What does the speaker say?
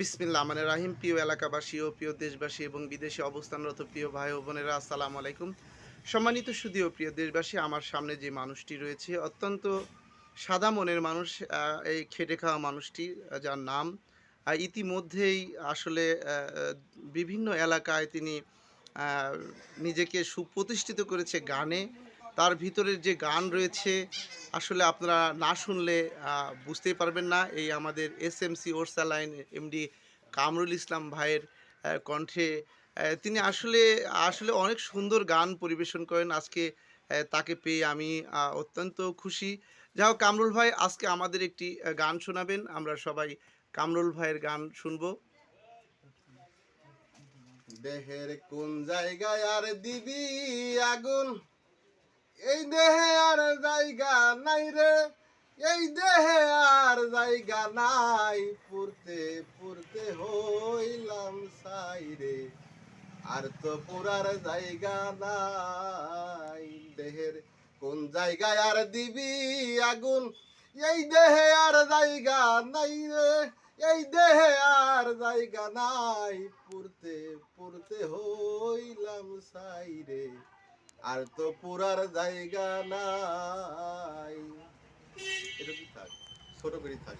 বিসমিল্লাহ মানে রাহিম। প্রিয় এলাকাবাসী ও প্রিয় দেশবাসী এবং বিদেশে অবস্থানরত প্রিয় ভাই ও বোনেরা, আসসালামু আলাইকুম। সম্মানিত সুদীয় প্রিয় দেশবাসী, আমার সামনে যে মানুষটি রয়েছে, অত্যন্ত সাদা মনের মানুষ এই খেটে খাওয়া মানুষটি, যার নাম ইতিমধ্যেই আসলে বিভিন্ন এলাকায় তিনি নিজেকে সুপ্রতিষ্ঠিত করেছে গানে। তার ভিতরের যে গান রয়েছে, আসলে আপনারা না শুনলে বুঝতেই পারবেন না। এই আমাদের S M C Orsaline MD Kamrul Islam ভাইয়ের কণ্ঠে তিনি আসলে আসলে অনেক সুন্দর গান পরিবেশন করেন। আজকে তাকে পেয়ে আমি অত্যন্ত খুশি। যাই হোক, কামরুল ভাই, আজকে আমাদের একটি গান শোনাবেন। আমরা সবাই কামরুল ভাইয়ের গান শুনব। দেহের কোন জায়গায় আর দিবি আগুন? এই দেহে আর জায়গা নাই রে। এই দেহে আর জায়গা নাই। পুরতে পুরতে হইলাম সাই রে আর তো পুরার জায়গা নাই। দেহের কোন জায়গায় আর দিবি আগুন? এই দেহে আর জায়গা নাই রে। এই দেহে আর জায়গা নাই। পুরতে পুরতে হইলাম সাই রে আর তো পুরার জায়গা নাই। এটা কি থাক ছোট করে থাক